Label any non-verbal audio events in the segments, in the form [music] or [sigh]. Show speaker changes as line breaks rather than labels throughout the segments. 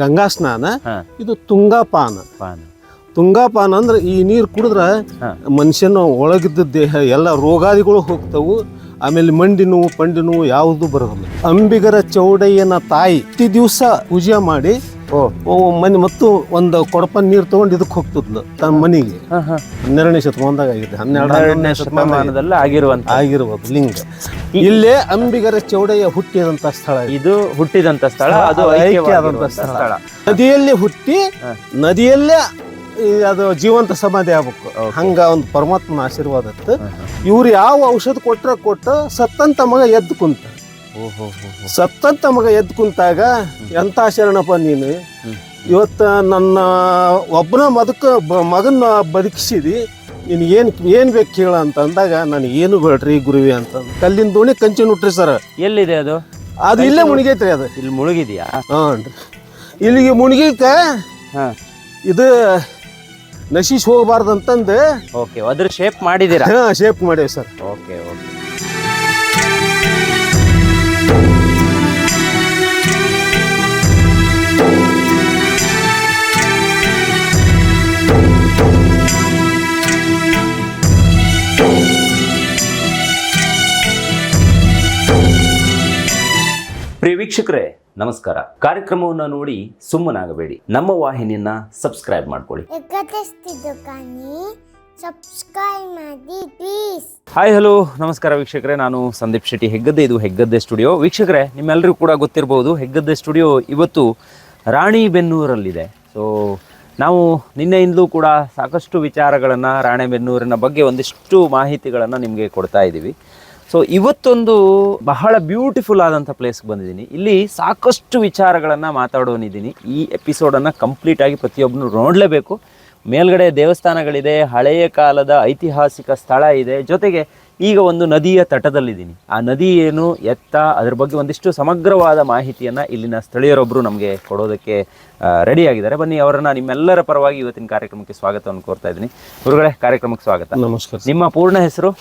ಗಂಗಾ ಸ್ನಾನ ಇದು ತುಂಗಾಪಾನ.
ಪಾನ.
ತುಂಗಾಪಾನ ಅಂದ್ರೆ ಈ ನೀರು ಕುಡಿದ್ರ ಮನುಷ್ಯನ ಒಳಗಿದ್ದ ದೇಹ ಎಲ್ಲ ರೋಗಾದಿಗಳು ಹೋಗ್ತವು. ಆಮೇಲೆ ಮಂಡಿ ನೋವು ಪಂಡಿ ನೋವು ಯಾವುದು ಬರೋದಿಲ್ಲ. ಅಂಬಿಗರ ಚೌಡಯ್ಯನ ತಾಯಿ ಪ್ರತಿ ದಿವಸ ಪೂಜೆ ಮಾಡಿ ಮನೆ ಮತ್ತು ಒಂದು ಕೊಡಪ ನೀರು ತಗೊಂಡು ಇದಕ್ಕೆ ಹೋಗ್ತಿದ್ಲು ತನ್ನ ಮನೆಗೆ ಹನ್ನೆರಡನೇ ಶತಮಾನದಾಗ ಆಗಿದೆ ಹನ್ನೆರಡು
ಹನ್ನೆರಡನೇ
ಹನ್ನೆರಡನೇ ಶತಮಾನ
ಶತಮಾನದಲ್ಲಿ ಆಗಿರುವಂತ
ಆಗಿರ್ಬೋದು ಲಿಂಗ ಇಲ್ಲೇ ಅಂಬಿಗರ ಚೌಡಯ್ಯ ಹುಟ್ಟಿದಂತ ಸ್ಥಳ ಇದು.
ಹುಟ್ಟಿದಂತ ಸ್ಥಳ ಅದು ಐಕ್ಯವಾದಂತ
ಸ್ಥಳ. ನದಿಯಲ್ಲಿ ಹುಟ್ಟಿ ನದಿಯಲ್ಲೇ ಅದು ಜೀವಂತ ಸಮಾಧಿ ಆಗ್ಬೇಕು. ಹಂಗ ಒಂದು ಪರಮಾತ್ಮನ ಆಶೀರ್ವಾದ. ಇವ್ರು ಯಾವ ಔಷಧ ಕೊಟ್ರ ಕೊಟ್ಟು ಸತ್ತಂತ ಮಗ ಎದ್ದು ಕುಂತ. ಸತ್ತಂತ ಮಗ ಎದ್ದು ಕುಂತಾಗ ಎಂತ ಶರಣಪ್ಪ ನೀನು? ಇವತ್ತು ನನ್ನ ಒಬ್ಬನ ಮದಕ ಮಗನ ಬದುಕಿಸಿದಿ. ನೀನು ಏನು ಏನು ಬೇಕು ಕೇಳ ಅಂತ ಅಂದಾಗ ನನಗೆ ಏನು ಬೇಡ್ರಿ ಗುರುವಿ ಅಂತ ಕಲ್ಲಿನ ದೋಣಿ ಕಂಚಿನ ಉಟ್ರಿ ಸರ್.
ಎಲ್ಲಿದೆ ಅದು?
ಅದು ಇಲ್ಲೇ ಮುಳುಗೈತ್ರಿ ಅದು.
ಇಲ್ಲಿ ಮುಳುಗಿದ್ಯಾ?
ಹಾಂ ಇಲ್ಲಿಗೆ ಮುಳುಗಿಕ
ಹಾ.
ಇದು ನಶಿಸ್ ಹೋಗಬಾರ್ದು ಅಂತಂದು
ಓಕೆ ಅದ್ರ ಶೇಪ್ ಮಾಡಿದೀರಾ
ಹಾಂ ಶೇಪ್ ಮಾಡೇವಿ ಸರ್.
Okay okay. ವೀಕ್ಷಕರೇ ನಮಸ್ಕಾರ. ಕಾರ್ಯಕ್ರಮವನ್ನು ನೋಡಿ ಸುಮ್ಮನಾಗಬೇಡಿ. ನಮ್ಮ ವಾಹಿನಿಯನ್ನ ಸಬ್ಸ್ಕ್ರೈಬ್ ಮಾಡ್ಕೊಳ್ಳಿ. ಹಾಯ್ ಹಲೋ ನಮಸ್ಕಾರ ವೀಕ್ಷಕರೇ ನಾನು ಸಂದೀಪ್ ಶೆಟ್ಟಿ ಹೆಗ್ಗದ್ದೆ ಇದು ಹೆಗ್ಗದ್ದೆ ಸ್ಟುಡಿಯೋ. ವೀಕ್ಷಕರೇ ನಿಮ್ಮೆಲ್ಲರಿಗೂ ಕೂಡ ಗೊತ್ತಿರಬಹುದು ಹೆಗ್ಗದ್ದೆ ಸ್ಟುಡಿಯೋ ಇವತ್ತು ರಾಣಿ ಬೆನ್ನೂರಲ್ಲಿದೆ ಸೊ ನಾವು ನಿನ್ನೆಯಿಂದಲೂ ಕೂಡ ಸಾಕಷ್ಟು ವಿಚಾರಗಳನ್ನು ರಾಣೆಬೆನ್ನೂರಿನ ಬಗ್ಗೆ ಒಂದಿಷ್ಟು ಮಾಹಿತಿಗಳನ್ನು ನಿಮಗೆ ಕೊಡ್ತಾ ಇದ್ದೀವಿ. ಸೊ ಇವತ್ತೊಂದು ಬಹಳ ಬ್ಯೂಟಿಫುಲ್ ಆದಂಥ ಪ್ಲೇಸ್ಗೆ ಬಂದಿದ್ದೀನಿ. ಇಲ್ಲಿ ಸಾಕಷ್ಟು ವಿಚಾರಗಳನ್ನು ಮಾತಾಡೋನಿದ್ದೀನಿ. ಈ ಎಪಿಸೋಡನ್ನು ಕಂಪ್ಲೀಟಾಗಿ ಪ್ರತಿಯೊಬ್ಬನು ನೋಡಲೇಬೇಕು. ಮೇಲ್ಗಡೆ ದೇವಸ್ಥಾನಗಳಿದೆ ಹಳೆಯ ಕಾಲದ ಐತಿಹಾಸಿಕ ಸ್ಥಳ ಇದೆ. ಜೊತೆಗೆ ಈಗ ಒಂದು ನದಿಯ ತಟದಲ್ಲಿದ್ದೀನಿ. ಆ ನದಿ ಏನು ಎತ್ತ ಅದ್ರ ಬಗ್ಗೆ ಒಂದಿಷ್ಟು ಸಮಗ್ರವಾದ ಮಾಹಿತಿಯನ್ನು ಇಲ್ಲಿನ ಸ್ಥಳೀಯರೊಬ್ಬರು ನಮಗೆ ಕೊಡೋದಕ್ಕೆ ರೆಡಿ ಆಗಿದ್ದಾರೆ. ಬನ್ನಿ ಅವರನ್ನು ನಿಮ್ಮೆಲ್ಲರ ಪರವಾಗಿ ಇವತ್ತಿನ ಕಾರ್ಯಕ್ರಮಕ್ಕೆ ಸ್ವಾಗತವನ್ನು ಕೋರ್ತಾ ಇದ್ದೀನಿ. ಗುರುಗಳೇ ಕಾರ್ಯಕ್ರಮಕ್ಕೆ ಸ್ವಾಗತ.
ನಮಸ್ಕಾರ.
ನಿಮ್ಮ ಪೂರ್ಣ ಹೆಸರು?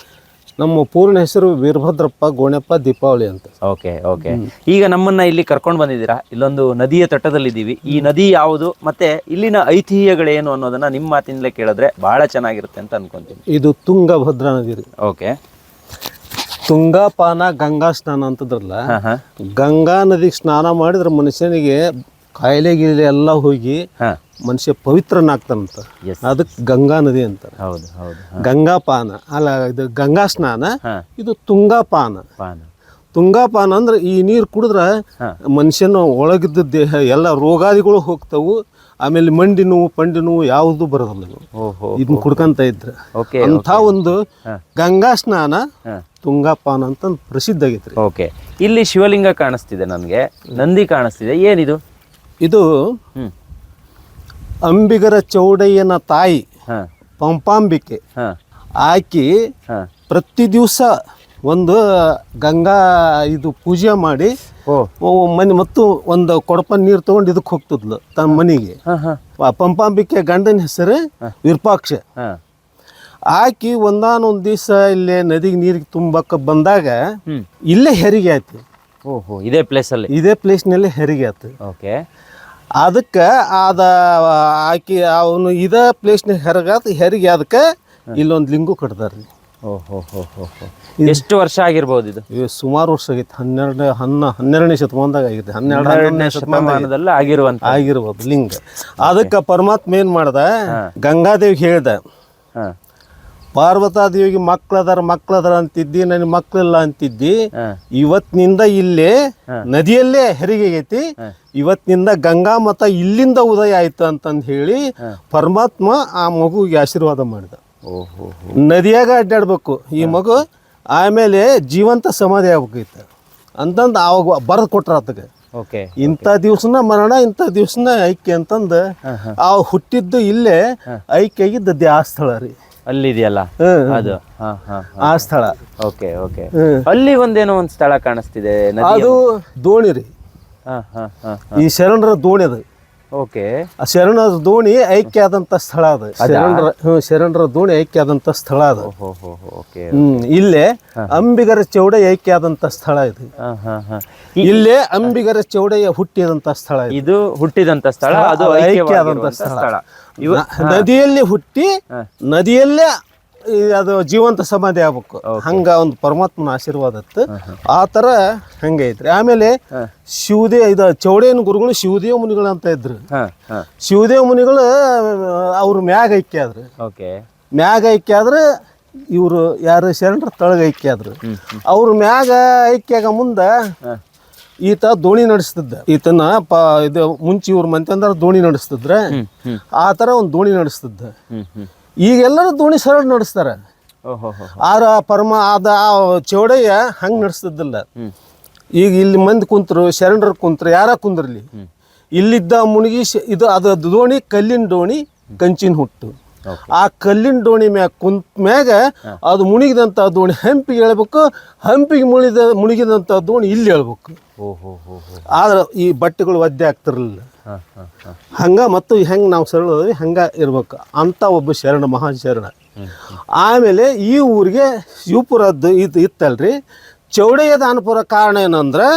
ನಮ್ಮ ಪೂರ್ಣ ಹೆಸರು ವೀರಭದ್ರಪ್ಪ ಗೋಣಪ್ಪ ದೀಪಾವಳಿ ಅಂತ.
Okay okay. ಈಗ ನಮ್ಮನ್ನ ಇಲ್ಲಿ ಕರ್ಕೊಂಡು ಬಂದಿದ್ದೀರಾ? ಇಲ್ಲೊಂದು ನದಿಯ ತಟದಲ್ಲಿದ್ದೀವಿ. ಈ ನದಿ ಯಾವುದು ಮತ್ತೆ ಇಲ್ಲಿನ ಐತಿಹ್ಯಗಳೇನು ಅನ್ನೋದನ್ನ ನಿಮ್ಮ ಮಾತಿನಲ್ಲೇ ಕೇಳಿದ್ರೆ ಬಹಳ ಚೆನ್ನಾಗಿರುತ್ತೆ ಅಂತ ಅನ್ಕೊಂತೀನಿ.
ಇದು ತುಂಗಭದ್ರಾ ನದಿ ರೀ.
ಓಕೆ.
ತುಂಗಾಪಾನ ಗಂಗಾ ಸ್ನಾನ ಅಂತದ್ರಲ್ಲ ಗಂಗಾ ನದಿಗೆ ಸ್ನಾನ ಮಾಡಿದ್ರೆ ಮನುಷ್ಯನಿಗೆ ಕಾಯಿಲೆ ಗೀಲೆ ಎಲ್ಲ ಹೋಗಿ
ಹಾ.
ಮನುಷ್ಯ ಪವಿತ್ರನಾಗ್ತಾನಂತ. ಅದಕ್ಕೆ ಗಂಗಾ ನದಿ ಅಂತಾರೆ.
ಹೌದು ಹೌದು ಹಾ.
ಗಂಗಾಪಾನ ಅಲ್ಲ ಇದು ಗಂಗಾ ಸ್ನಾನ ಇದು ತುಂಗಾಪಾನ
ಪಾನ.
ತುಂಗಾಪಾನ ಅಂದ್ರೆ ಈ ನೀರು ಕುಡಿದ್ರೆ. ಮನುಷ್ಯನ ಒಳಗಿದ್ದ ದೇಹ ಎಲ್ಲ ರೋಗಾದಿಗಳು ಹೋಗ್ತವು. ಆಮೇಲೆ ಮಂಡಿ ನೋವು ಪಂಡಿ ನೋವು ಯಾವುದು ಬರೋದಿಲ್ಲ. ಇದನ್ನ ಕುಡ್ಕಂತ ಇದ್ರೆ. ಅಂಥ ಒಂದು ಗಂಗಾ ಸ್ನಾನ
ತುಂಗಾ
ತುಂಗಾಪಾನ ಅಂತ ಪ್ರಸಿದ್ಧ ಆಗೈತ್ರಿ
ಓಕೆ. ಇಲ್ಲಿ ಶಿವಲಿಂಗ ಕಾಣಿಸ್ತಿದೆ ನನಗೆ. ನಂದಿ ಕಾಣಿಸ್ತಿದೆ. ಏನಿದು?
ಇದು ಅಂಬಿಗರ ಚೌಡಯ್ಯನ ತಾಯಿ ಪಂಪಾಂಬಿಕೆ ಆಕಿ ಪ್ರತಿ ದಿವಸ ಒಂದು ಗಂಗಾ ಇದು ಪೂಜೆ ಮಾಡಿ ಮನೆ ಮತ್ತು ಒಂದು ಕೊಡಪ ನೀರು ತಗೊಂಡು ಇದಕ್ಕೆ ಹೋಗ್ತಿದ್ಲು ತನ್ನ ಮನೆಗೆ. ಪಂಪಾಂಬಿಕೆ ಗಂಡನ ಹೆಸರು ವಿರೂಪಾಕ್ಷ. ಆಕಿ ಒಂದಾನೊಂದು ದಿವಸ ಇಲ್ಲೇ ನದಿಗೆ ನೀರಿಗೆ ತುಂಬಕ್ಕೆ ಬಂದಾಗ ಇಲ್ಲೇ ಹೆರಿಗೆ ಆಯ್ತು.
ಓಹೋ ಇದೇ ಪ್ಲೇಸಲ್ಲಿ
ಇದೇ ಪ್ಲೇಸ್ನಲ್ಲಿ ಹೆರಿಗೆ ಆಯ್ತು.
ಓಕೆ
ಅದಕ್ಕೆ ಅದ ಆಕಿ ಅವನು ಇದ ಪ್ಲೇಸ್ನ ಹೆರಗಾದ ಹೆರಿಗೆ ಅದಕ್ಕೆ ಇಲ್ಲೊಂದು ಲಿಂಗು ಕಟ್ದಾರ್ರಿ.
ಓಹೋ ಹೋ ಹೋ ಎಷ್ಟು ವರ್ಷ ಆಗಿರ್ಬೋದು ಇದು?
ಇವು ಸುಮಾರು ವರ್ಷ ಆಗೈತೆ ಹನ್ನೆರಡು ಹನ್ನ ಹನ್ನೆರಡನೇ ಶತಮಾನದಾಗ ಆಗೈತೆ ಹನ್ನೆರಡು
ಹನ್ನೆರಡನೇ ಶತಮಾನದಲ್ಲ ಆಗಿರುವಂತ.
ಆಗಿರ್ಬೋದು ಲಿಂಗ. ಅದಕ್ಕೆ ಪರಮಾತ್ಮ ಏನ್ ಮಾಡ್ದ? ಗಂಗಾದೇವಿ ಹೇಳ್ದ. ಪಾರ್ವತಾದೇವಿಗೆ ಮಕ್ಳದಾರ ಮಕ್ಳದಾರ ಅಂತಿದ್ದಿ ನನ್ನ ಮಕ್ಳಿಲ್ಲ ಅಂತಿದ್ದಿ ಇವತ್ತಿನಿಂದ ಇಲ್ಲೇ ನದಿಯಲ್ಲೇ ಹೆರಿಗೆ ಐತಿ ಇವತ್ತಿನಿಂದ ಗಂಗಾ ಮತ ಇಲ್ಲಿಂದ ಉದಯ ಆಯ್ತು ಅಂತಂದು ಹೇಳಿ ಪರಮಾತ್ಮ ಆ ಮಗುಗೆ ಆಶೀರ್ವಾದ ಮಾಡಿದ.
ಓಹೋ.
ನದಿಯಾಗ ಅಡ್ಡಾಡ್ಬೇಕು. ಈ ಮಗು ಆಮೇಲೆ ಜೀವಂತ ಸಮಾಧಿ ಆಗ್ಬೇಕೈತೆ. ಅಂತಂದು ಅವಾಗ ಬರೆದು ಕೊಟ್ರ ಆತಗೆ.
ಓಕೆ
ಇಂಥ ದಿವ್ಸನ ಮರಣ ಇಂಥ ದಿವ್ಸನ ಐಕ್ಯ ಅಂತಂದು ಆ ಹುಟ್ಟಿದ್ದು ಇಲ್ಲೇ ಐಕ್ಯ ಆಗಿದ್ದ ಸ್ಥಳ ರೀ.
ಅಲ್ಲಿದೆಯಲ್ಲ?
ಇದೆಯಲ್ಲ
ಅದು.
ಆ ಸ್ಥಳ.
Okay okay. ಅಲ್ಲಿ ಒಂದೇನೋ ಒಂದು ಸ್ಥಳ ಕಾಣಿಸ್ತಿದೆ
ಅದು ದೋಣಿ ರೀ. ಈ ಶರಣರ ದೋಣಿ ಅದು.
ಓಕೆ.
ಆ ಶರಣರ ದೋಣಿ ಐಕ್ಯ ಆದಂತ ಸ್ಥಳ ಅದು. ಶರಣರ ಹ್ಮ್, ಶರಣರ ದೋಣಿ ಐಕ್ಯ ಆದಂತ ಸ್ಥಳ ಅದು. ಹ್ಮ್ ಇಲ್ಲೇ ಅಂಬಿಗರ ಚೌಡ ಐಕ್ಯ ಆದಂತ ಸ್ಥಳ ಇದು. ಇಲ್ಲೇ ಅಂಬಿಗರ ಚೌಡಯ್ಯ ಹುಟ್ಟಿದಂತ ಸ್ಥಳ ಇದು.
ಹುಟ್ಟಿದಂತ ಸ್ಥಳ ಅದು
ಐಕ್ಯ
ಐಕ್ಯವಾದಂತ ಸ್ಥಳ.
ನದಿಯಲ್ಲಿ ಹುಟ್ಟಿ ನದಿಯಲ್ಲೇ ಅದು ಜೀವಂತ ಸಮಾಧಿ ಆಗ್ಬೇಕು. ಹಂಗ ಒಂದು ಪರಮಾತ್ಮನ ಆಶೀರ್ವಾದ ಇತ್ತು. ಆ ತರ ಹಂಗೈತ್ರಿ ಆಮೇಲೆ ಶಿವದೇ ಇದ ಚೌಡೇನ ಗುರುಗಳು ಶಿವದೇವ ಮುನಿಗಳು ಅಂತ ಇದ್ರು. ಶಿವದೇವ ಮುನಿಗಳು ಅವ್ರ ಮ್ಯಾಗ ಐಕ್ಯ ಆದ್ರು. ಮ್ಯಾಗ ಐಕ್ಯ ಆದ್ರೆ ಇವರು ಯಾರು ಶರಣರ ತಳಗ ಐಕ್ಯ ಆದ್ರು. ಅವ್ರ ಮ್ಯಾಗ ಐಕ್ಯಾಗ ಮುಂದ ಈತ ದೋಣಿ ನಡೆಸ್ತಿದ್ದ. ಈತನ ಪ ಇದು ಮುಂಚೆ ಇವ್ರ ಮಂತಂದ್ರ ದೋಣಿ ನಡೆಸ್ತಿದ್ರೆ ಆ ಥರ ಒಂದು ದೋಣಿ ನಡೆಸ್ತಿದ್ದ.
ಈಗ ಎಲ್ಲರೂ
ಈಗೆಲ್ಲರೂ ದೋಣಿ ಸರಳ ನಡೆಸ್ತಾರೆ. ಆರ ಪರಮ ಆದ ಆ ಚೌಡಯ್ಯ ಹಂಗೆ ನಡೆಸ್ತಿದ್ದಿಲ್ಲ. ಈಗ ಇಲ್ಲಿ ಮಂದಿ ಕುಂತರು ಶರಣರು ಕುಂತರು ಯಾರ ಕುಂದ್ರಲಿ? ಇಲ್ಲಿದ್ದ ಮುಣಗಿ ಇದು ಅದು ದೋಣಿ ಕಲ್ಲಿನ ದೋಣಿ ಕಂಚಿನ ಹುಟ್ಟು. ಆ ಕಲ್ಲಿನ ದೋಣಿ ಮ್ಯಾಗ ಕುಂತ ಮ್ಯಾಗ ಅದು ಮುಣಿಗಿದಂಥ ದೋಣಿ ಹಂಪಿಗೆ ಹೇಳ್ಬೇಕು ಹಂಪಿಗೆ ಮುಳಿದ ಮುಳುಗಿದಂಥ ದೋಣಿ ಇಲ್ಲಿ ಹೇಳ್ಬೇಕು. ಆದ್ರೆ ಈ ಬಟ್ಟೆಗಳು ಒದ್ದೆ ಆಗ್ತಿರಲಿಲ್ಲ. ಹಂಗ ಮತ್ತು ಹೆಂಗೆ ನಾವು ಸರಳ ಹಂಗ ಇರ್ಬೇಕು. ಅಂತ ಒಬ್ಬ ಶರಣ ಮಹಾಶರಣ. ಆಮೇಲೆ ಈ ಊರಿಗೆ ಶಿವಪುರದ್ದು ಇದು ಇತ್ತಲ್ರಿ. ಚೌಡಯ್ಯ ದಾನಪುರ ಕಾರಣ ಏನಂದ್ರೆ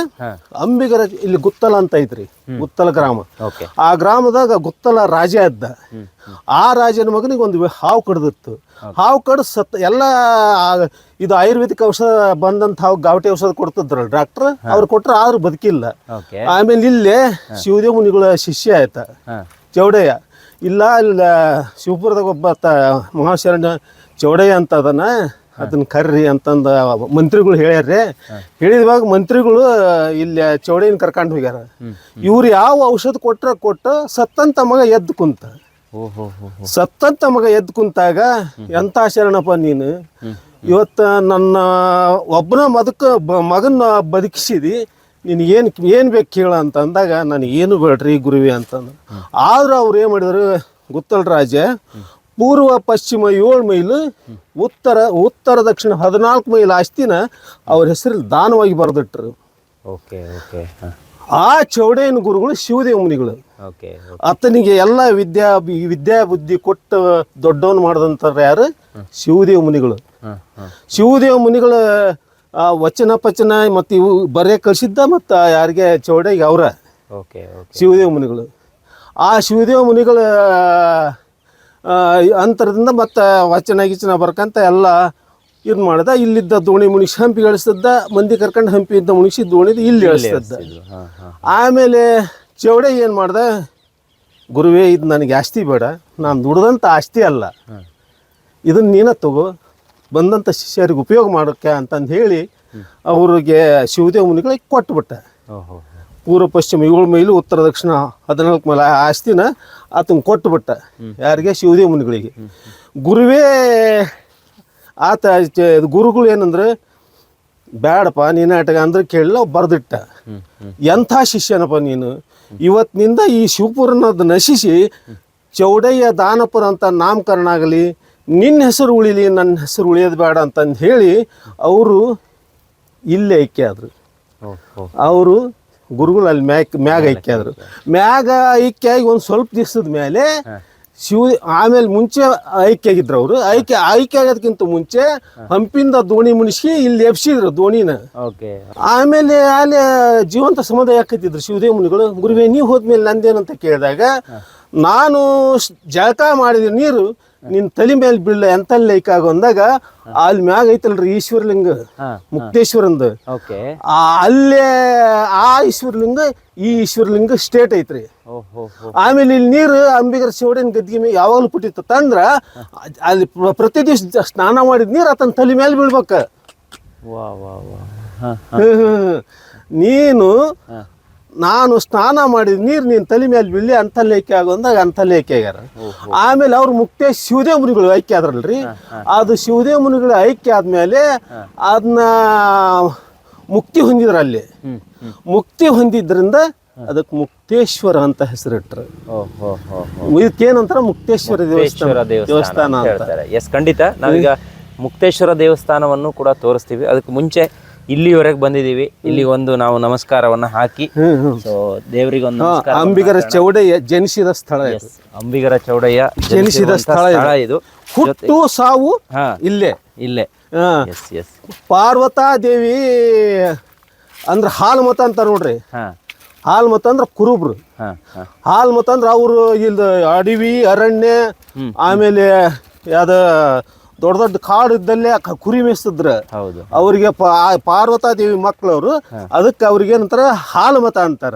ಅಂಬಿಗರ ಇಲ್ಲಿ ಗುತ್ತಲ ಅಂತ ಐತ್ರಿ ಗುತ್ತಲ ಗ್ರಾಮ. ಆ ಗ್ರಾಮದಾಗ ಗುತ್ತಲ ರಾಜ ಇದ್ದ. ಆ ರಾಜನ ಮಗನಿಗೆ ಒಂದು ಹಾವು ಕಡ್ದಿತ್ತು. ಹಾವು ಕಡ್ದು ಸತ್ ಎಲ್ಲ ಇದು ಆಯುರ್ವೇದಿಕ್ ಔಷಧ ಬಂದಂತ ಹಾವು ಗಾವಟಿ ಔಷಧ ಕೊಡ್ತಿದ್ರಲ್ಲ ಡಾಕ್ಟರ್ ಅವ್ರು ಕೊಟ್ರೆ ಆದ್ರೂ ಬದುಕಿಲ್ಲ. ಆಮೇಲೆ ಇಲ್ಲಿ ಶಿವದೇವ ಮುನಿಗಳ ಶಿಷ್ಯ ಆಯ್ತ. ಚೌಡಯ್ಯ. ಇಲ್ಲ ಇಲ್ಲ ಶಿವಪುರದಾಗ ಒಬ್ಬ ತ ಮಹಾಶರಣ್ಯ ಚೌಡಯ್ಯ ಅಂತ ಅದನ್ನ ಅದನ್ನ ಕರ್ರಿ ಅಂತಂದ ಮಂತ್ರಿಗಳು ಹೇಳ್ಯಾರ್ರಿ. ಹೇಳಿದವಾಗ ಮಂತ್ರಿಗಳು ಇಲ್ಲಿ ಚೌಡಿನ ಕರ್ಕೊಂಡು ಹೋಗ್ಯಾರ. ಇವ್ರು ಯಾವ ಔಷಧ ಕೊಟ್ರ ಕೊಟ್ಟು ಸತ್ತಂತ ಮಗ ಎದ್ದು ಕುಂತ. ಸತ್ತಂತ ಮಗ ಎದ್ದು ಕುಂತಾಗ ಎಂತ ಶರಣಪ್ಪ ನೀನು? ಇವತ್ತು ನನ್ನ ಒಬ್ಬನ ಮದಕ ಬ ಮಗನ ಬದುಕಿಸಿದಿ. ನೀನು ಏನು ಏನು ಬೇಕು ಕೇಳ ಅಂತ ಅಂದಾಗ ನಾನು ಏನು ಬೇಡ್ರಿ ಗುರುವಿ ಅಂತಂದು. ಆದ್ರೆ ಅವ್ರು ಏನು ಮಾಡಿದ್ರು ಗುತ್ತಲ್ ರಾಜ ಪೂರ್ವ ಪಶ್ಚಿಮ ಏಳು ಮೈಲು ಉತ್ತರ ಉತ್ತರ ದಕ್ಷಿಣ ಹದಿನಾಲ್ಕು ಮೈಲ್ ಆಸ್ತಿನ ಅವ್ರ ಹೆಸರಲ್ಲಿ ದಾನವಾಗಿ ಬರೆದಿಟ್ಟರು
ಓಕೆ ಓಕೆ
ಆ ಚೌಡೇನ ಗುರುಗಳು ಶಿವದೇವ ಮುನಿಗಳು.
ಓಕೆ
ಆತನಿಗೆ ಎಲ್ಲ ವಿದ್ಯಾ ವಿದ್ಯಾ ಬುದ್ಧಿ ಕೊಟ್ಟು ದೊಡ್ಡವನು ಮಾಡಿದಂಥವ್ರು ಯಾರು? ಶಿವದೇವ ಮುನಿಗಳು. ಶಿವದೇವ ಮುನಿಗಳ ಆ, ವಚನ ಪಚನ ಮತ್ತು ಇವು ಬರೇ ಕಳಿಸಿದ್ದ ಮತ್ತು ಯಾರಿಗೆ? ಚೌಡೆಗೆ ಅವರ.
ಓಕೆ.
ಶಿವದೇವ ಮುನಿಗಳು. ಆ ಶಿವದೇವ ಮುನಿಗಳ ಅಂತರದಿಂದ ಮತ್ತು ವಚನ ಗಿಚನ ಬರ್ಕಂತ ಎಲ್ಲ ಇದು ಮಾಡ್ದ. ಇಲ್ಲಿದ್ದ ದೋಣಿ ಮುಣಿಸಿ ಹಂಪಿ ಇಳಿಸ್ತಿದ್ದ ಮಂದಿ ಕರ್ಕೊಂಡು ಹಂಪಿ ಇದ್ದ ಮುಣಿಸಿ ದೋಣಿದ ಇಲ್ಲಿ ಇಳಿಸ್ತಿದ್ದ ಆಮೇಲೆ ಚೌಡೆ ಏನು ಮಾಡ್ದೆ? ಗುರುವೇ ಇದು ನನಗೆ ಆಸ್ತಿ ಬೇಡ. ನಾನು ದುಡ್ದಂಥ ಆಸ್ತಿ ಅಲ್ಲ. ಇದನ್ನು ನೀನ ತಗೋ. ಬಂದಂಥ ಶಿಷ್ಯರಿಗೆ ಉಪಯೋಗ ಮಾಡೋಕ್ಕೆ ಅಂತಂದು ಹೇಳಿ ಅವ್ರಿಗೆ ಶಿವದೇವ ಮುನಿಗಳಿಗೆ ಕೊಟ್ಬಿಟ್ಟ. ಪೂರ್ವ ಪಶ್ಚಿಮ ಏಳು ಮೈಲು ಉತ್ತರ ದಕ್ಷಿಣ ಹದಿನಾಲ್ಕು ಮೈಲು ಆ ಆಸ್ತಿನ ಆತನ ಕೊಟ್ಬಿಟ್ಟ ಯಾರಿಗೆ? ಶಿವದೇ ಮುನಿಗಳಿಗೆ. ಗುರುವೇ ಆತ ಗುರುಗಳು ಏನಂದ್ರೆ ಬೇಡಪ್ಪ ನೀನು ಆಟಗ ಅಂದ್ರೆ ಕೇಳಲ್ಲ ಬರೆದಿಟ್ಟ. ಎಂಥ ಶಿಷ್ಯನಪ್ಪ ನೀನು? ಇವತ್ತಿನಿಂದ ಈ ಶಿವಪುರನದ್ದು ನಶಿಸಿ ಚೌಡಯ್ಯ ದಾನಪುರ ಅಂತ ನಾಮಕರಣ ಆಗಲಿ ನಿನ್ನ ಹೆಸರು ಉಳಿಲಿ ನನ್ನ ಹೆಸರು ಉಳಿಯೋದು ಬೇಡ ಅಂತಂದು ಹೇಳಿ ಅವರು ಇಲ್ಲೇ ಐಕ್ಯ ಆದರು. ಅವರು ಗುರುಗಳು ಅಲ್ಲಿ ಮ್ಯಾಕ್ ಮ್ಯಾಗ ಐಕ್ಯ ಆದರು. ಮ್ಯಾಗ ಐಕ್ಯಾಗಿ ಒಂದು ಸ್ವಲ್ಪ ದಿವಸದ ಮೇಲೆ ಶಿವ ಆಮೇಲೆ ಮುಂಚೆ ಆಯ್ಕೆ ಆಗಿದ್ರು ಅವರು. ಆಯ್ಕೆ ಆಯ್ಕೆ ಆಗೋದಕ್ಕಿಂತ ಮುಂಚೆ ಹಂಪಿಂದ ದೋಣಿ ಮುನಿಸಿ ಇಲ್ಲಿ ಎಬ್ಸಿದ್ರು ದೋಣಿನ. ಆಮೇಲೆ ಅಲ್ಲಿ ಜೀವಂತ ಸಮುದಾಯ ಹಾಕತ್ತಿದ್ರು ಶಿವದೇವ ಮುನಿಗಳು? ಗುರುವೇ ನೀವು ಹೋದ್ಮೇಲೆ ನಂದೇನಂತ ಕೇಳಿದಾಗ ನಾನು ಜಳಕ ಮಾಡಿದ ನೀರು ನಿನ್ನ ತಲೆ ಮೇಲೆ ಬೀಳ ಎಂತ ಲೈಕ್ ಆಗ ಅಂದಾಗ ಅಲ್ಲಿ ಮ್ಯಾಗ ಐತಲ್ರಿ ಈಶ್ವರಲಿಂಗ ಮುಕ್ತೇಶ್ವರಂದು. ಅಲ್ಲೇ ಆ ಈಶ್ವರಲಿಂಗ ಈ ಈಶ್ವರಲಿಂಗ ಸ್ಟೇಟ್ ಐತ್ರಿ. ಆಮೇಲೆ ಇಲ್ಲಿ ನೀರು ಅಂಬಿಗರ ಶಿವಡಿನ ಗದ್ದಿಗೆ ಮೇಲೆ ಯಾವಾಗಲೂ ಪುಟ್ಟಿತ್ತು ತಂದ್ರ ಅಲ್ಲಿ ಪ್ರ- ಪ್ರತಿ ದಿವಸ ಸ್ನಾನ ಮಾಡಿದ ನೀರು ಆತನ ತಲೆ ಮೇಲೆ ಬೀಳ್ಬೇಕ. ನೀನು ನಾನು ಸ್ನಾನ ಮಾಡಿದ ನೀರು ನೀನು ತಲೆ ಮೇಲೆ ಬೀಳಿ ಅಂತ ಆಗೋ ಆಗೋಂದಾಗ ಅಂಥಲ್ಲಿ ಐಕ್ಯ ಆಗ್ಯಾರ. ಆಮೇಲೆ ಅವ್ರ ಮುಕ್ತೇ ಶಿವದೇ ಮುನಿಗಳು ಐಕ್ಯ ಆದ್ರಲ್ರಿ. ಅದು ಶಿವದೇ ಮುನಿಗಳು ಐಕ್ಯ ಆದ್ಮೇಲೆ ಅದನ್ನ ಮುಕ್ತಿ ಹೊಂದಿದ್ರ ಅಲ್ಲಿ. ಮುಕ್ತಿ ಹೊಂದಿದ್ರಿಂದ ಅದಕ್ಕೆ ಮುಕ್ತೇಶ್ವರ ಅಂತ ಹೆಸರಿಟ್ರು. ಇದಕ್ಕೇನಂತಾರ ಮುಕ್ತೇಶ್ವರ ದೇವಸ್ಥಾನ ದೇವಸ್ಥಾನ
ಅಂತ ಎಸ್ ಖಂಡಿತ. ನಾವೀಗ ಮುಕ್ತೇಶ್ವರ ದೇವಸ್ಥಾನವನ್ನು ಕೂಡ ತೋರಿಸ್ತೀವಿ. ಅದಕ್ಕೆ ಮುಂಚೆ ಇಲ್ಲಿವರೆಗೆ ಬಂದಿದೀವಿ ಇಲ್ಲಿ ಒಂದು ನಾವು ನಮಸ್ಕಾರವನ್ನ ಹಾಕಿ.
ಹ್ಮ್ ಹ್ಮ್.
ಸೊ ದೇವರಿಗೆ ಒಂದು ನಮಸ್ಕಾರ
ಅಂಬಿಗರ ಚೌಡಯ್ಯ ಜನಿಸಿದ ಸ್ಥಳ ಇದು.
ಅಂಬಿಗರ ಚೌಡಯ್ಯ
ಜನಿಸಿದ ಸ್ಥಳ ಇದು.
ಸ್ಥಳ ಇದು.
ಹುಟ್ಟು ಸಾವು
ಹಾ
ಇಲ್ಲೇ.
ಇಲ್ಲೇ.
ಹಾ.
ಎಸ್ ಎಸ್
ಪಾರ್ವತಾ ದೇವಿ ಅಂದ್ರೆ ಹಾಲು ಮತ ಅಂತ ನೋಡ್ರಿ.
ಹಾ.
ಹಾಲು ಮತ ಅಂದ್ರೆ ಕುರುಬ್ರು.
ಹಾ ಹಾ.
ಹಾಲು ಮತ ಅಂದ್ರೆ ಅವರು ಇಲ್ಲಿ ಅಡವಿ ಅರಣ್ಯ ಆಮೇಲೆ ಯಾವ್ದ ದೊಡ್ಡ ದೊಡ್ಡ ಕಾಡು ಇದ್ದಲ್ಲೇ ಕ- ಕುರಿ ಮೇಯಿಸ್ತಿದ್ರು.
ಹೌದು.
ಅವರಿಗೆ ಪಾರ್ವತಾ ದೇವಿ ಮಕ್ಕಳವರು ಅದಕ್ಕೆ ಅವ್ರಿಗೆ ಏನಂತಾರ ಹಾಲು ಮತ ಅಂತಾರ.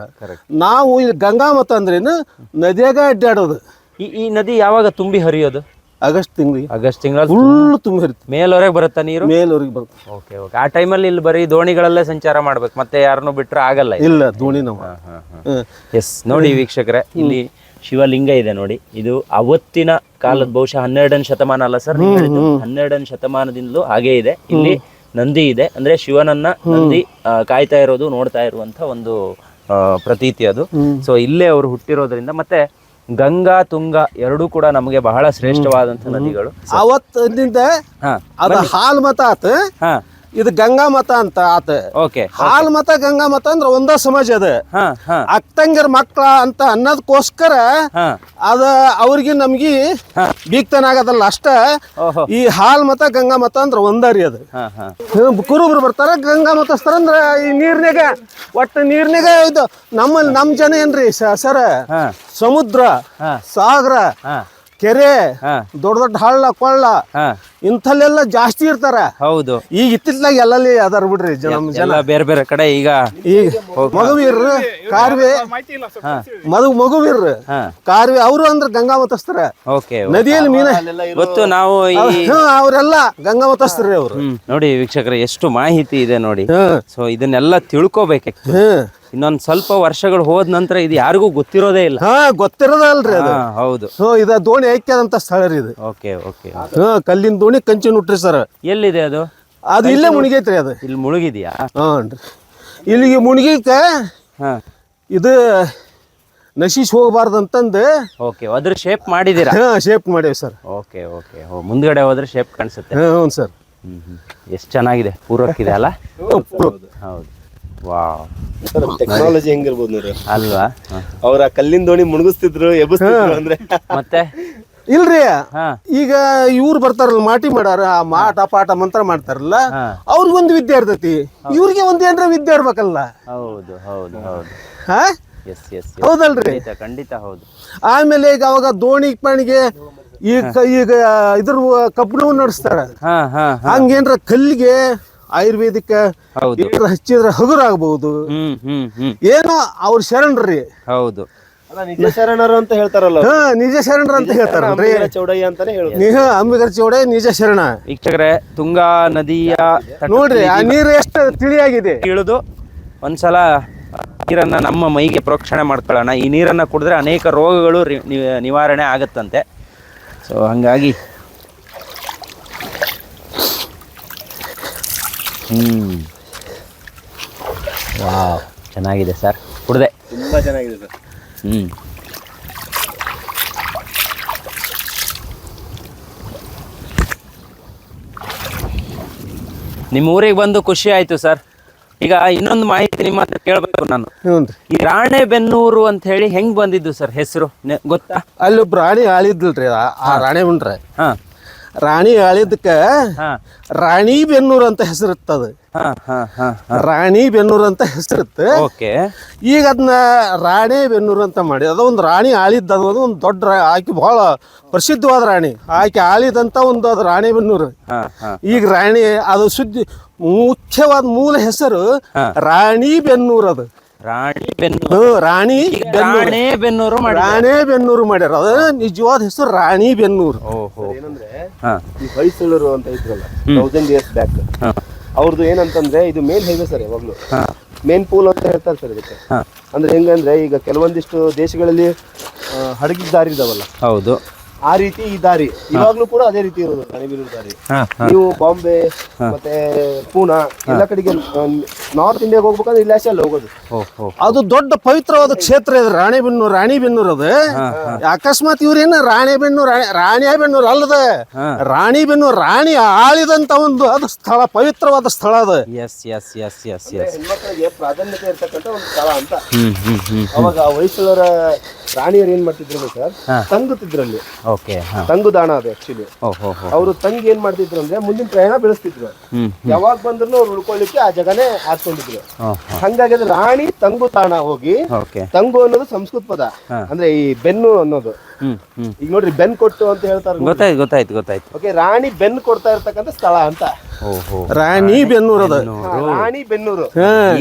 ನಾವು ಇಲ್ಲಿ ಗಂಗಾ ಮತ ಅಂದ್ರೇನು ನದಿಯಾಗ ಅಡ್ಡಾಡೋದು.
ಈ ಈ ನದಿ ಯಾವಾಗ ತುಂಬಿ ಹರಿಯೋದು?
ಆಗಸ್ಟ್ ತಿಂಗಳಿಗೆ.
ಆಗಸ್ಟ್ ತಿಂಗಳಲ್ಲಿ
ಫುಲ್ ತುಂಬಿ ಹರಿತು.
ಮೇಲ್ವರೆಗೆ ಬರುತ್ತಾ ನೀರು?
ಮೇಲವ್ರಿಗೆ ಬರುತ್ತೆ.
ಓಕೆ ಓಕೆ ಆ ಟೈಮಲ್ಲಿ ಇಲ್ಲಿ ಬರೀ ದೋಣಿಗಳಲ್ಲೇ ಸಂಚಾರ ಮಾಡ್ಬೇಕು. ಮತ್ತೆ ಯಾರನ್ನು ಬಿಟ್ರೆ ಆಗಲ್ಲ
ಇಲ್ಲ ದೋಣಿ ನಾವು. ಹ್ಮ್.
ಎಸ್ ನೋಡಿ ವೀಕ್ಷಕರೇ ಇಲ್ಲಿ ಶಿವಲಿಂಗ ಇದೆ ನೋಡಿ. ಇದು ಅವತ್ತಿನ ಕಾಲದ ಬಹುಶಃ ಹನ್ನೆರಡನೇ ಶತಮಾನ ಅಲ್ಲ ಸರ್? ನೀವು ಹೇಳಿದ್ದು. ಹನ್ನೆರಡನೇ ಶತಮಾನದಿಂದಲೂ ಹಾಗೆ ಇದೆ. ಇಲ್ಲಿ ನಂದಿ ಇದೆ. ಅಂದ್ರೆ ಶಿವನನ್ನ ನಂದಿ ಕಾಯ್ತಾ ಇರೋದು ನೋಡ್ತಾ ಇರುವಂತ ಒಂದು ಪ್ರತೀತಿ ಅದು. ಸೊ ಇಲ್ಲೇ ಅವರು ಹುಟ್ಟಿರೋದ್ರಿಂದ ಮತ್ತೆ ಗಂಗಾ ತುಂಗ ಎರಡೂ ಕೂಡ ನಮಗೆ ಬಹಳ ಶ್ರೇಷ್ಠವಾದಂತ ನದಿಗಳು.
ಅವತ್ತಿನಿಂದ ಅದ ಹಾಲ್ ಮತ ಆತ.
ಹಾ.
ಇದು ಗಂಗಾ ಮತ ಅಂತ ಆತ.
ಓಕೆ
ಹಾಲ್ ಮತ ಗಂಗಾ ಮತ ಅಂದ್ರ ಒಂದ ಸಮಾಜ ಅದ. ಅಕ್ಕಂಗರ ಮಕ್ಕಳ ಅಂತ ಅನ್ನೋದಕ್ಕೋಸ್ಕರ ಅದ ಅವ್ರಿಗೆ ನಮ್ಗಿ ಬೀಗ್ತನಾಗದಲ್ಲ ಅಷ್ಟ. ಈ ಹಾಲ್ ಮತ ಗಂಗಾ ಮತ ಅಂದ್ರ ಒಂದರಿ ಅದು. ಕುರುಬರು ಬರ್ತಾರ ಗಂಗಾ ಮತಸ್ತಾರ ಅಂದ್ರ ಈ ನೀರ್ನಾಗ ಒಟ್ಟ ನೀರ್ನಾಗ ಇದು ನಮ್ಮಲ್ಲಿ ನಮ್ ಜನ ಏನ್ರಿ ಸರ? ಸಮುದ್ರ ಸಾಗರ ಕೆರೆ
ಹಾ.
ದೊಡ್ಡ ದೊಡ್ಡ ಹಳ್ಳ ಕೊಳ್ಳ
ಹಾ.
ಇಂಥಲ್ಲೆಲ್ಲ ಜಾಸ್ತಿ ಇರ್ತಾರ.
ಹೌದು.
ಈಗ ಇತ್ತಿತ್ಲಾಗ ಎಲ್ಲಲ್ಲಿ ಅದಾರ ಬಿಡ್ರಿ ಜನ
ಎಲ್ಲ ಬೇರೆ ಬೇರೆ ಕಡೆ ಈಗ
ಈಗ ಮಗುವೀರ್ ಕಾರ್ವೆ. ಮದು ಮಗುವೀರ್
ಹಾ.
ಕಾರ್ವೆ ಅವರು ಅಂದ್ರೆ ಗಂಗಾ ಮತಸ್ತಾರ
ಓಕೆ
ನದಿಯಲ್ಲಿ ಮೀನ
ಗೊತ್ತು ನಾವು
ಅವರೆಲ್ಲ ಗಂಗಾ ಮತಸ್ತಾರ ಅವ್ರು.
ನೋಡಿ ವೀಕ್ಷಕರ ಎಷ್ಟು ಮಾಹಿತಿ ಇದೆ ನೋಡಿ.
ಹ್ಮ್
ಸೊ ಇದನ್ನೆಲ್ಲ ತಿಳ್ಕೊಬೇಕು
ಹ್ಮ್
ಇನ್ನೊಂದ್ ಸ್ವಲ್ಪ ವರ್ಷಗಳು ಹೋದ ನಂತರ ಇದು ಯಾರಿಗೂ ಗೊತ್ತಿರೋದೇ ಇಲ್ಲ.
ಹಾ ಗೊತ್ತಿರೋದಲ್ರಿ ಅದು.
ಹಾ ಹೌದು.
ಸೊ ಇದ ದೋಣಿ ಐಕ್ಯದಂತ ಸ್ಥಳ ರೀ ಇದು.
ಓಕೆ ಓಕೆ
ಹಾ ಕಲ್ಲಿನ ದೋಣಿ ಕಂಚಿನ ಹುಟ್ರಿ ಸರ್.
ಎಲ್ಲಿದೆ ಅದು?
ಅದು ಇಲ್ಲೇ ಮುಣಿಗೈತ್ರಿ ಅದು.
ಇಲ್ಲಿ ಮುಳುಗಿದ್ಯಾ?
ಹಾನ್ರಿ ಇಲ್ಲಿಗೆ ಮುಣಗೈತ
ಹಾ.
ಇದು ನಶಿಸ್ ಹೋಗಬಾರ್ದು ಅಂತಂದು
ಓಕೆ ಅದ್ರ ಶೇಪ್ ಮಾಡಿದೀರಾ
ಹಾ ಶೇಪ್ ಮಾಡೇವಿ ಸರ್.
Okay okay. ಮುಂದ್ಗಡೆ ಹೋದ್ರೆ ಶೇಪ್ ಕಾಣಿಸುತ್ತೆ.
ಹ್ಞೂ ಹ್ಞೂ ಸರ್.
ಹ್ಮ್ ಹ್ಮ್. ಎಷ್ಟು ಚೆನ್ನಾಗಿದೆ? ಪೂರ್ವಕ್ಕಿದೆ ಅಲ್ಲ? ಹೌದು. ವಾವ್.
ಟೆಕ್ನಾಲಜಿ ಹೆಂಗಿರ್ಬೋದು ನೋಡ್ರಿ.
ಅಲ್ವಾ.
ಅವ್ರ ಕಲ್ಲಿನ ದೋಣಿ ಮುಣಗಿಸ್ತಿದ್ರು ಎಬ್ಬಿಸ್ತಿದ್ರು ಅಂದ್ರೆ.
ಮತ್ತೆ?
ಇಲ್ರಿ ಈಗ ಇವ್ರು ಬರ್ತಾರಲ್ಲ ಮಾಟಿ ಮಾಡಾರ ಆ ಮಾಟ ಪಾಠ ಮಂತ್ರ ಮಾಡ್ತಾರಲ್ಲ. ಅವ್ರಿಗೊಂದು ವಿದ್ಯೆ ಇರ್ತೈತಿ. ಇವ್ರಿಗೆ ಒಂದು ಏನ್ರ ವಿದ್ಯೆ ಇರ್ಬೇಕಲ್ಲ.
ಹೌದು ಹೌದು ಹೌದು.
ಹಾ?
ಎಸ್ ಎಸ್
ಹೌದಲ್ರಿ?
ಖಂಡಿತ ಖಂಡಿತ ಹೌದು.
ಆಮೇಲೆ ಈಗ ಅವಾಗ ದೋಣಿ ಪಾಣಿಗೆ ಈಗ ಈಗ ಇದ್ರ ಕಬ್ಬಿಣವು ನಡೆಸ್ತಾರ.
ಹಾ ಹಾ ಹಾ.
ಹಂಗೇನ್ರ ಕಲ್ಲಿಗೆ ಆಯುರ್ವೇದಿಕ ಹಚ್ಚಿದ್ರೆ ಹಗುರಾಗಬಹುದು.
ಹ್ಮ್ ಹ್ಮ್ ಹ್ಮ್.
ಏನೋ ಅವ್ರ ಶರಣರಿ
ಹೌದು.
ಅಲ್ಲ ನಿಜ ಶರಣರು ಅಂತ ಹೇಳ್ತಾರಲ್ಲ
ಹಾ ನಿಜ ಶರಣರು ಅಂತ ಹೇಳ್ತಾರಲ್ರಿ.
ಅಂಬಿಗರ ಚೌಡಯ್ಯ ಅಂತಾನೆ ಹೇಳುದು
ನೀಹ ಅಂಬಿಗರ ಚೌಡಯ್ಯ ನಿಜ ಶರಣ.
ವೀಕ್ಷಕರೇ ತುಂಗಾ ನದಿಯ ತಟ
ನೋಡ್ರಿ ಆ ನೀರು ಎಷ್ಟು ತಿಳಿಯಾಗಿದೆ.
ಇಳಿದು ಒಂದ್ಸಲ ನೀರನ್ನ ನಮ್ಮ ಮೈಗೆ ಪ್ರೋಕ್ಷಣೆ ಮಾಡ್ಕೊಳ್ಳೋಣ. ಈ ನೀರನ್ನ ಕುಡಿದ್ರೆ ಅನೇಕ ರೋಗಗಳು ನಿವಾರಣೆ ಆಗತ್ತಂತೆ. ಸೊ ಹಂಗಾಗಿ ಹ್ಮ್. ವಾವ್ ಚೆನ್ನಾಗಿದೆ ಸರ್. ಕುಡ್ದೆ.
ತುಂಬ ಚೆನ್ನಾಗಿದೆ ಸರ್.
ಹ್ಞೂ ನಿಮ್ಮ ಊರಿಗೆ ಬಂದು ಖುಷಿ ಆಯ್ತು ಸರ್. ಈಗ ಇನ್ನೊಂದು ಮಾಹಿತಿ ನಿಮ್ಮ ಹತ್ರ ಕೇಳಬೇಕು ನಾನು. ಈ ರಾಣೆಬೆನ್ನೂರು ಅಂತ ಹೇಳಿ ಹೆಂಗ್ ಬಂದಿದ್ದು ಸರ್ ಹೆಸರು? ಗೊತ್ತಾ?
ಅಲ್ಲಿ ರಾಣಿ ಆಳಿದ್ಲ್ರಿ ಆ- ರಾಣೆ ಉಂಟ್ರೆ
ಹಾ.
ರಾಣಿ ಆಳಿದ್ದಕ್ಕ
ಹಾ.
ರಾಣಿ ಬೆನ್ನೂರು ಅಂತ ಹೆಸರಿತ್ತದ. ರಾಣಿ ಬೆನ್ನೂರು ಅಂತ ಹೆಸರಿತ್ತ.
ಓಕೆ.
ಈಗ ಅದನ್ನ ರಾಣಿ ಬೆನ್ನೂರು ಅಂತ ಮಾಡಿ. ಅದು ಒಂದು ರಾಣಿ ಆಳಿದ್ದ ಅದು ಒಂದು ದೊಡ್ಡ ಆಕೆ ಬಹಳ ಪ್ರಸಿದ್ಧವಾದ ರಾಣಿ. ಆಕೆ ಆಳಿದಂತ ಒಂದು ಅದು ರಾಣಿ ಬೆನ್ನೂರು. ಈಗ ರಾಣಿ ಅದು ಸುದ್ದಿ ಮುಖ್ಯವಾದ ಮೂಲ ಹೆಸರು ರಾಣಿ ಬೆನ್ನೂರು ಅದು.
ರಾಣಿಬೆನ್ನೂರು
ಬೆನ್ನೂರು. ರಾಣಿ ಬೆನ್ನೂರು.
ರಾಣೆಬೆನ್ನೂರು
ರಾಣಿ ಬೆನ್ನೂರು ಮಾಡ್ಯಾರ. ಅದ ನಿಜವಾದ ಹೆಸರು ರಾಣಿ ಬೆನ್ನೂರು.
ಓಹೋ.
ಏನಂದ್ರೆ ಈ ಹೊಯ್ಸಳರು ಅಂತ ಇದ್ರಲ್ಲ ತೌಸಂಡ್ ಇಯರ್ಸ್ ಬ್ಯಾಕ್ ಅವ್ರದ್ದು ಏನಂತಂದ್ರೆ ಇದು ಮೇನ್ ಹೈವೇ ಸರ್ ಯಾವಾಗ್ಲೂ. ಮೇನ್ ಪೂಲ್ ಅಂತ ಹೇಳ್ತಾರೆ ಸರ್ ಇದಕ್ಕೆ. ಅಂದ್ರೆ ಹೆಂಗಂದ್ರೆ ಈಗ ಕೆಲವೊಂದಿಷ್ಟು ದೇಶಗಳಲ್ಲಿ ಆ, ದಾರಿ ಇದಾವಲ್ಲ.
ಹೌದು.
ಆ ರೀತಿ ಈ ದಾರಿ. ಇವಾಗ್ಲೂ ಕೂಡ ಅದೇ ರೀತಿ ಇರೋದು ರಾಣಿಬೆನ್ನೂರು ದಾರಿ. ನೀವು ಬಾಂಬೆ ಮತ್ತೆ ಪೂನಾ ಎಲ್ಲ ಕಡೆಗೆ ನಾರ್ತ್ ಇಂಡಿಯಾಗೆ ಹೋಗ್ಬೇಕಂದ್ರೆ ಇಲ್ಲಾಸೆ ಅಲ್ಲಿ ಹೋಗೋದು.
ಅದು ದೊಡ್ಡ ಪವಿತ್ರವಾದ ಕ್ಷೇತ್ರ ಇದೆ ರಾಣಿಬೆನ್ನೂರು ರಾಣಿಬೆನ್ನೂರು ಅದು. ಅಕಸ್ಮಾತ್ ಇವ್ರೇನ ರಾಣಿಬೆನ್ನೂರು ರಾಣಿ ರಾಣಿಬೆನ್ನೂರು ಅಲ್ಲದ. ರಾಣಿಬೆನ್ನೂರು ರಾಣಿ ಆಳಿದಂತ ಒಂದು ಅದು ಸ್ಥಳ ಪವಿತ್ರವಾದ ಸ್ಥಳ ಅದು.
Yes yes yes yes yes
ಹೆಣ್ಮಕ್ಳಿಗೆ ಪ್ರಾಧಾನ್ಯತೆ ಇರ್ತಕ್ಕಂಥ ಒಂದು ಸ್ಥಳ ಅಂತ. ಅವಾಗ ಹೊಯ್ಸಳರ ರಾಣಿಯರು ಏನ್ ಮಾಡ್ತಿದ್ರು ಸರ್ ತಂಗುತ್ತಿದ್ರಲ್ಲಿ
ಓಕೆ ತಂಗು
ತಂಗುದಾಣ ಅದು ಆಕ್ಚುಲಿ ಅವರು ತಂಗಿ ಏನ್ ಮಾಡ್ತಿದ್ರು ಅಂದ್ರೆ ಮುಂದಿನ ಪ್ರಯಾಣ ಬೆಳೆಸ್ತಿದ್ರು. ಯಾವಾಗ ಬಂದ್ರು ಅವ್ರು ಉಳ್ಕೊಳ್ಳಿಕ್ಕೆ ಆ ಜಗನೇ ಹಾಕೊಂಡಿದ್ರು ಹಂಗಾಗಿ ಅದು ರಾಣಿ ತಂಗು ತಾಣ ಹೋಗಿ ತಂಗು ಅನ್ನೋದು ಸಂಸ್ಕೃತ ಪದ. ಅಂದ್ರೆ ಈ ಬೆನ್ನು ಅನ್ನೋದು. ಈಗ ನೋಡ್ರಿ ಬೆನ್ ಕೊಟ್ಟು ಅಂತ ಹೇಳ್ತಾರೆ
ಗೊತ್ತಾಯ್ತು ಗೊತ್ತಾಯ್ತು ಗೊತ್ತಾಯ್ತು.
ಓಕೆ ರಾಣಿ ಬೆನ್ ಕೊಡ್ತಾ ಇರ್ತಕ್ಕಂಥ ಸ್ಥಳ ಅಂತ.
ರಾಣಿ ಬೆನ್ನೂರು ಅದ.
ರಾಣಿ ಬೆನ್ನೂರು.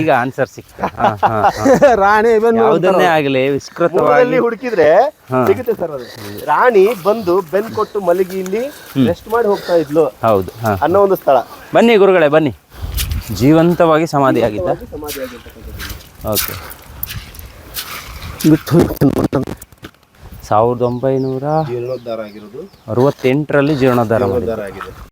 ಈಗ ಆನ್ಸರ್ ಸಿಕ್ ಹಾ, ಹಾ, ಹಾ. [laughs]
ರಾಣಿ ಬೆನ್ನೂರು
ಯಾವುದನ್ನೇ ಆಗಲಿ ವಿಸ್ಕೃತವಾಗಿ.
ಹುಡುಕಿದ್ರೆ ಸಿಗುತ್ತೆ ಸರ್ ಅದು. ರಾಣಿ ಬಂದು ಬೆನ್ ಕೊಟ್ಟು ಮಲಗಿ ಇಲ್ಲಿ ರೆಸ್ಟ್ ಮಾಡಿ ಹೋಗ್ತಾ ಇದ್ಲು
ಹೌದು
ಅನ್ನೋ ಒಂದು ಸ್ಥಳ.
ಬನ್ನಿ ಗುರುಗಳೇ ಬನ್ನಿ. ಜೀವಂತವಾಗಿ ಸಮಾಧಿ ಆಗಿದ್ದ
ಸಮಾಧಿ ಆಗಿರ್ತಕ್ಕಂಥದ್ದು
ಓಕೆ
ಬಿಟ್ಟು ಹೋಗ್ತೀನಿ.
ಸಾವಿರದ ಒಂಬೈನೂರ
ಜೀರ್ಣೋದ್ಧಾರ ಆಗಿರೋದು.
ಅರವತ್ತೆಂಟರಲ್ಲಿ ಜೀರ್ಣೋದ್ಧಾರ
ಮಾಡಿದ್ದಾರೆ